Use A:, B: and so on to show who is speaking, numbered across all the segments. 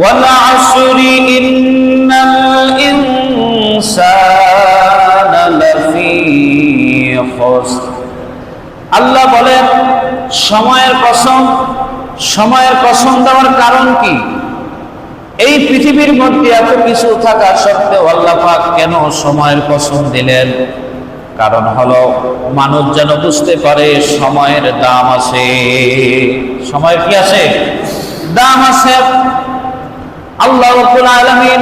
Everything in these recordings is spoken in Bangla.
A: والعصر إن الإنسان لفي خسر আল্লাহ বলেন সময়ের কসম সময়ের কসম দেওয়ার কারণ কি এই পৃথিবীর মধ্যে এত কিছু থাকা সত্ত্বেও আল্লাহ পাক কেন সময়ের কসম দিলেন কারণ হলো মানুষ যেন বুঝতে পারে সময়ের দাম আছে সময়ের কি আছে দাম আছে আল্লাহ আলামিন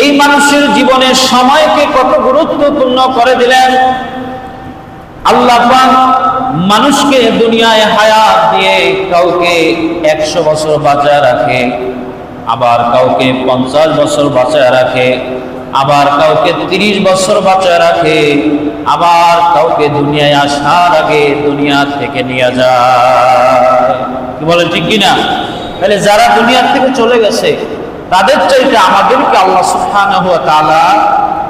A: এই মানুষের জীবনে সময়কে কত গুরুত্বপূর্ণ করে দিলেন। আল্লাহ মানুষকে দুনিয়ায় হায়াত দিয়ে কাউকে একশো বছর বাঁচায় রাখে, আবার কাউকে পঞ্চাশ বছর বাঁচায় রাখে, আবার কাউকে তিরিশ বছর বাঁচায় রাখে, আবার কাউকে দুনিয়ায় আসার আগে দুনিয়া থেকে নিয়ে যায়। কি বলে ঠিক কিনা? তাহলে যারা দুনিয়া থেকে চলে গেছে, তাদের চাইতে আমাদেরকে আল্লাহ তাআলা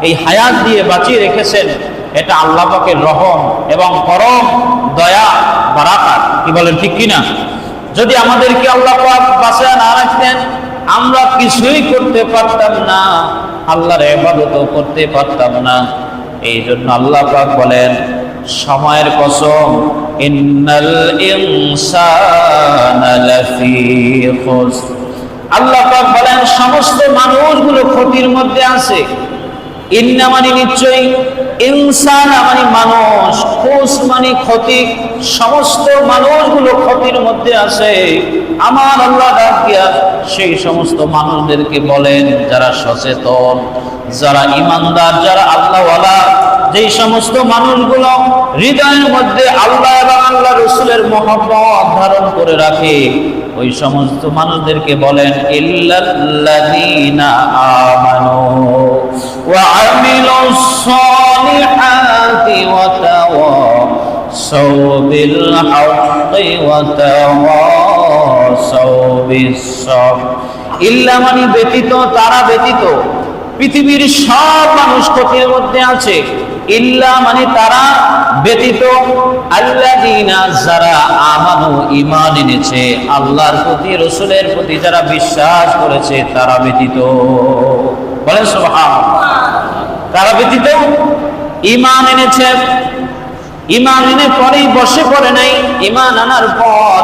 A: এই হায়াত দিয়ে বাঁচিয়ে রেখেছেন। এটা আল্লাহ পাকের রহম এবং পরম দয়া, বারাকাত। কি বলেন, ঠিক কিনা? যদি আমাদেরকে আল্লাহ পাক বাঁচায় না রাখতেন, আমরা কিছুই করতে পারতাম না। আল্লাহর ইবাদতও করতে পারতাম না। এই জন্য আল্লাহ পাক বলেন, সময়ের কসম আল্লাহ বলেন, সমস্ত মানুষগুলো ক্ষতির মধ্যে আছে। ইন্না মানে নিশ্চয়ই ইনসান মানে মানুষ খুশ মানে ক্ষতি। সমস্ত মানুষগুলো ক্ষতির মধ্যে আছে। আমার আল্লাহ ডাক দিয়া সেই সমস্ত মানুষদেরকে বলেন, যারা সচেতন, যারা ইমানদার, যারা আল্লাহওয়ালা যেই সমস্ত মানুষগুলো হৃদয়ের মধ্যে আল্লাহ এবং আল্লাহ রসুলের মহব্বত ধারণ করে রাখে, ওই সমস্ত মানুষদেরকে বলেন, ইল্লাল্লাযীনা ইল্লা ব্যতীত তারা ব্যতীত পৃথিবীর সব মানুষ ক্ষতির মধ্যে আছে। ইল্লা মানে তারা ব্যতীত আল্লাযীনা যারা আমানু ইমান এনেছে, আল্লাহর প্রতি, রসুলের প্রতি যারা বিশ্বাস করেছে, তারা ব্যতীত। বলেন সুবহানাল্লাহ। তারা ব্যতীত ইমান এনেছে। ইমান এনে পরেই বসে পড়ে নাই। ইমান আনার পর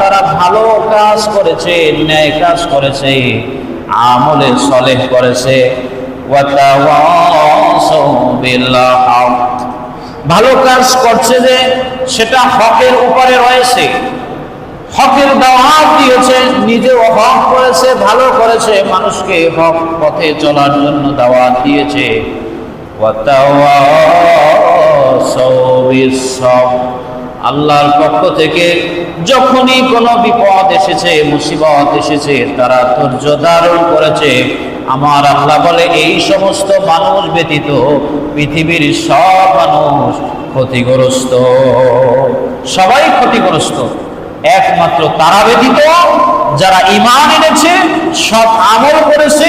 A: তারা ভালো কাজ করেছে, ন্যায় কাজ করেছে। আমলে সলেহ করেছে। ভালো কাজ করছে যে সেটা হকের উপরে রয়েছে। হকের দাওয়াত দিয়েছে, নিজেও হক করেছে, ভালো করেছে, মানুষকে হক পথে চলার জন্য দাওয়াত দিয়েছে। আল্লাহর পক্ষ থেকে যখনই কোনো বিপদ এসেছে, মুসিবত এসেছে, তারা ধৈর্য ধারণ করেছে। আমার আল্লাহ বলে, এই সমস্ত মানুষ ব্যতীত পৃথিবীর সব মানুষ ক্ষতিগ্রস্ত। সবাই ক্ষতিগ্রস্ত। একমাত্র তারা ব্যতীত যারা ইমান এনেছে সব আমল করেছে,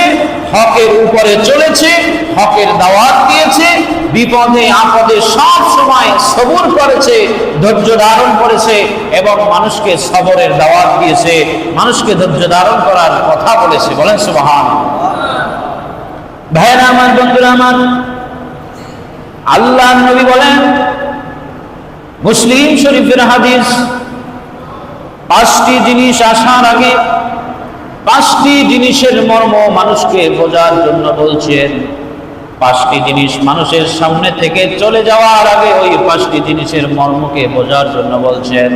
A: হকের উপরে চলেছে, হকের দাওয়াত দিয়েছে বিপদে, আপদে সব সময় সবুর করেছে, ধৈর্য ধারণ করেছে এবং মানুষকে সবরের দাওয়াত দিয়েছে। মানুষকে ধৈর্য ধারণ করার কথা বলেছে। বলেন সুবহান। ভাইরা আমার, বন্ধুরা আমার আল্লাহ নবী বলেন, মুসলিম শরীফের হাদিস, পাঁচটি জিনিস আসার আগে পাঁচটি জিনিসের মর্ম মানুষকে বোঝার জন্য বলছেন। পাঁচটি জিনিস মানুষের সামনে থেকে চলে যাওয়ার আগে ওই পাঁচটি জিনিসের মর্মকে বোঝার জন্য বলছেন।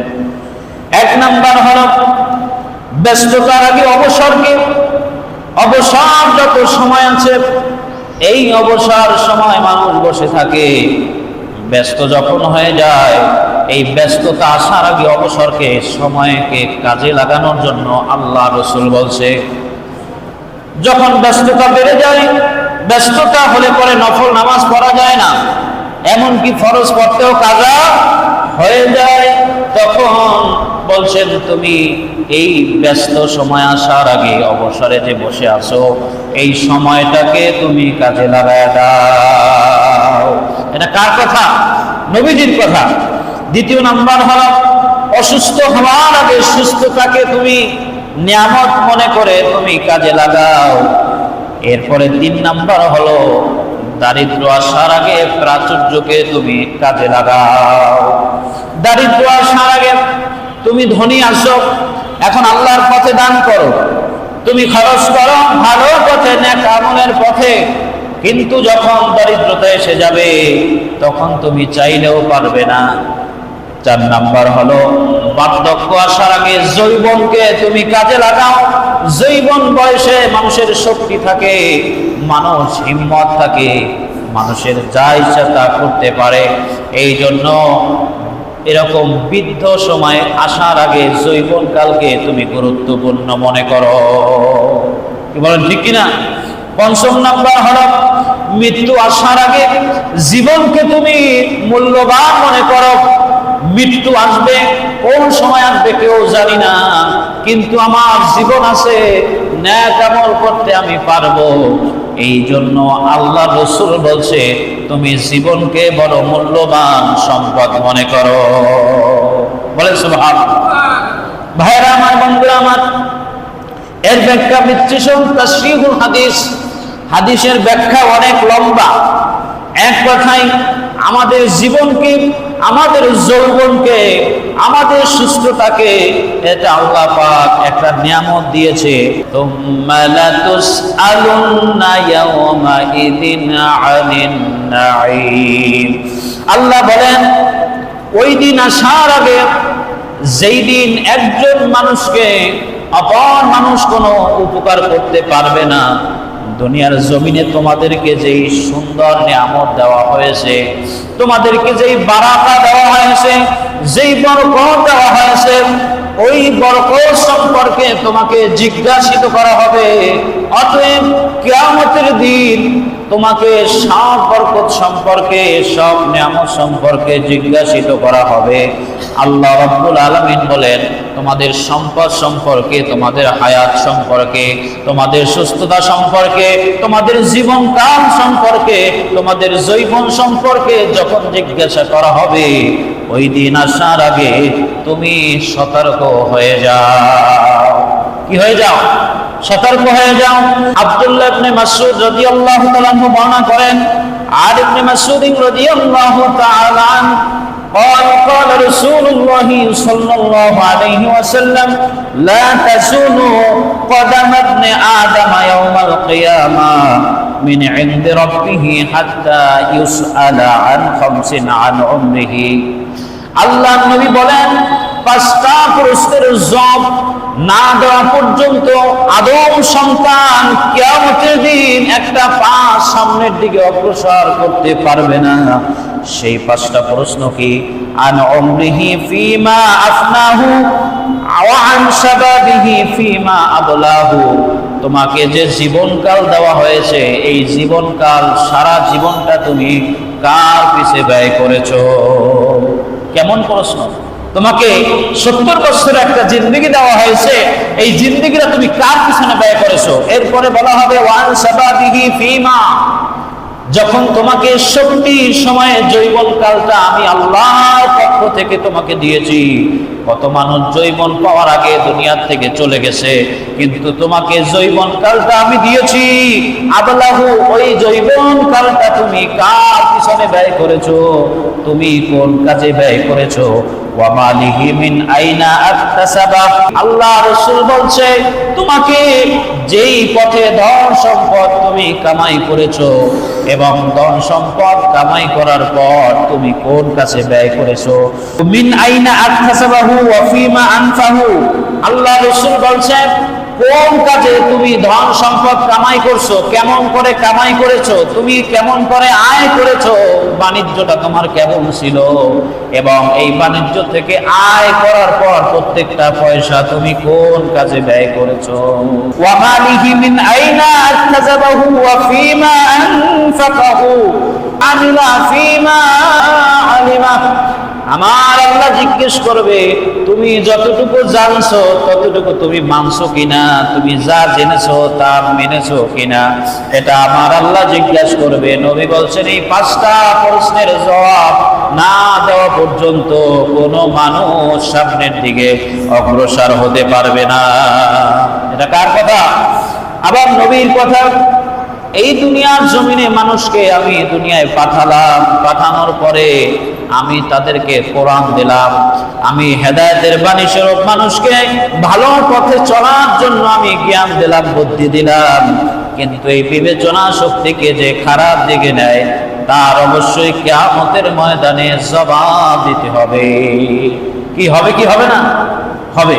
A: এক নাম্বার হল, ব্যস্ততার আগে অবসরকে। অবসর যত সময় আছে, এই অবসর সময় মানুষ বসে থাকে। ব্যস্ত যখন হয়ে যায়, এই ব্যস্ততা আসার আগে অবসরকে, সময়কে কাজে লাগানোর জন্য আল্লাহ রসুল বলছে, যখন ব্যস্ততা বেড়ে যায় ব্যস্ততা হলে পরে নফল নামাজ পড়া যায় না। এমনকি ফরজ পড়তেও কাজা হয়ে যায়। তখন বলছেন, তুমি এই ব্যস্ত সময় আসার আগে অবসরে যে বসে আছো, এই সময়টাকে তুমি কাজে লাগায় দাও। এটা কার কথা? নবীজির কথা। দ্বিতীয় নাম্বার হল, অসুস্থ হওয়ার আগে সুস্থতাকে তুমি নিয়ামত মনে করে তুমি কাজে লাগাও। এরপরে তিন নাম্বার হলো দারিদ্র আসার আগে প্রাচুর্যকে তুমি কাজে লাগাও। দারিদ্র আসার আগে তুমি ধনী আসো, এখন আল্লাহর পথে দান করো। তুমি খরচ করো ভালো পথে ন্যাক পথে। কিন্তু যখন দরিদ্রতা এসে যাবে, তখন তুমি চাইলেও পারবে না। চার নাম্বার হলো, বার্ধক্য আসার আগে জৈবনকে তুমি কাজে লাগাও। জৈবন বয়সে মানুষের শক্তি থাকে, মানুষ হিম্মত থাকে, মানুষের যা ইচ্ছা তা করতে পারে। এই জন্য এরকম বৃদ্ধ সময়ে আসার আগে জৈবন কালকে তুমি গুরুত্বপূর্ণ মনে করো। কি বলেন, ঠিক কিনা? পঞ্চম নাম্বার হলো, মৃত্যু আসার আগে জীবনকে তুমি মূল্যবান মনে করো। মৃত্যু আসবে, কোন সময় আসবে কেউ জানি না, কিন্তু আমার জীবন আছে, ন্যাক আমল করতে আমি পারব। এই জন্য আল্লাহ রসুল বলছে, তুমি জীবনকে বড় মূল্যবান সম্পদ মনে করো। বলে সুভাষ ভাইরা আমার, বন্ধুরা আমার, এর ব্যাখ্যা বিশ্লেষণ তাশরিহুল হাদিস। হাদিসের ব্যাখ্যা অনেক লম্বা। এক কথায় আমাদের জীবনকে, আমাদের যৌবনকে, আমাদের সুস্থতাকে এটা আল্লাহ পাক একটা নিয়ামত দিয়েছে। আল্লাহ বলেন, ওই দিন আসার আগে যেই দিন একজন মানুষকে অপর মানুষ কোনো উপকার করতে পারবে না দুনিয়ার জমিনে তোমাদেরকে যেই সুন্দর নিয়ামত দেওয়া হয়েছে, তোমাদেরকে যেই বারাকা দেওয়া হয়েছে, যেই বরকত দেওয়া হয়েছে, ওই বরকত সম্পর্কে তোমাকে জিজ্ঞাসিত করা হবে। অতএব কেয়ামতের দিন তোমাকে সব বরকত সম্পর্কে, সব নিয়ামত সম্পর্কে জিজ্ঞাসিত করা হবে। আল্লাহ রাব্বুল আলামিন বলেন, তোমাদের সম্পদ সম্পর্কে, তোমাদের হায়াত সম্পর্কে, তোমাদের সুস্থতা সম্পর্কে, তোমাদের জীবন জীবনকাল সম্পর্কে, তোমাদের জৈবন সম্পর্কে যখন জিজ্ঞাসা করা হবে, ওই দিন আসার আগে তুমি সতর্ক হয়ে যাও। কি হয়ে যাও? সতর্ক হয়ে যাও আব্দুল্লাহ ইবনে মাসউদ রাদিয়াল্লাহু তাআলা আনহু বর্ণনা করেন আর ইবনে মাসউদ রাদিয়াল্লাহু তাআলা আনহু قال قال رسول الله صلى الله عليه وسلم لا تزول قدم ابن آدم يوم القيامة من عند ربه حتى يسأل عن خمس عن عمره আল্লাহ নবী বলেন পাঁচটা পুরস্কার জব না দেওয়া পর্যন্ত আদম সন্তান কিয়ামতের দিন একটা পা সামনের দিকে অগ্রসর করতে পারবে না। সেই পাঁচটা প্রশ্ন কি? আন অমরিহি ফিমা আফনাহু আওয়ান শাবাবিহি ফিমা আবলাহু। তোমাকে যে জীবনকাল দেওয়া হয়েছে, এই জীবনকাল, সারা জীবনটা তুমি কার পিছে ব্যয় করেছ? কেমন প্রশ্ন? তোমাকে সত্তর বছর একটা জিন্দিগি দেওয়া হয়েছে। এই জিন্দগিটা তুমি কার পিছনে ব্যয় করেছ? এরপরে বলা হবে, ওয়ান সাবাদিহি ফিমা। যখন তোমাকে শক্তির সময়ে জৈবন কালটা আমি আল্লাহর পক্ষ থেকে তোমাকে দিয়েছি কত মানুষ জৈবন পাওয়ার আগে দুনিয়ার থেকে চলে গেছে, কিন্তু তোমাকে জৈবন কালটা আমি দিয়েছি। আবলাহু, ওই জৈবন কালটা তুমি কার পিছনে ব্যয় করেছ? তুমি কোন কাজে ব্যয় করেছ? আল্লাহ রাসূল বলছে, তোমাকে যেই পথে ধন সম্পদ তুমি কামাই করেছ এবং ধন সম্পদ কামাই করার পর তুমি কোন কাছে ব্যয় করেছ? মিন আইনা আকতাসাবাহু ওয়া ফিমা আনফাহু। আল্লাহ রাসূল বলছেন কোন কাজে তুমি ধন সম্পদ কামাই করছ? কেমন করে কামাই করেছ? তুমি কেমন করে আয় করেছ? বাণিজ্যটা তোমার কেমন ছিল? এবং এই বাণিজ্য থেকে আয় করার পর প্রত্যেকটা পয়সা তুমি কোন কাজে ব্যয় করেছ? ওয়ামালিহি মিন আইনা আকতাসাবাহু ওয়া ফিমা আনফাকাহু। আমিলা ফিমা আলিমা। আমার আল্লাহ জিজ্ঞেস করবে, তুমি যতটুকু জানছো, ততটুকু তুমি মানছো কিনা? তুমি যা জেনেছো, তা মেনেছো কিনা? এটা আমার আল্লাহ জিজ্ঞেস করবে। নবী বলছেন, এই পাঁচটা প্রশ্নের জবাব না দেওয়া পর্যন্ত কোনো মানুষ সামনের দিকে অগ্রসর হতে পারবে না। এটা কার কথা? আবার নবীর কথা, এই দুনিয়ার জমিনে মানুষকে আমি দুনিয়ায় পাঠালাম। পাঠানোর পরে আমি তাদেরকে কোরআন দিলাম। আমি হেদায়তের বাণী স্বরূপ মানুষকে ভালো পথে চলার জন্য আমি জ্ঞান দিলাম, বুদ্ধি দিলাম। কিন্তু এই বিবেচনা শক্তিকে যে খারাপ দিকে নেয়, তার অবশ্যই কেয়ামতের ময়দানে জবাব দিতে হবে। কি হবে কি হবে না? হবে।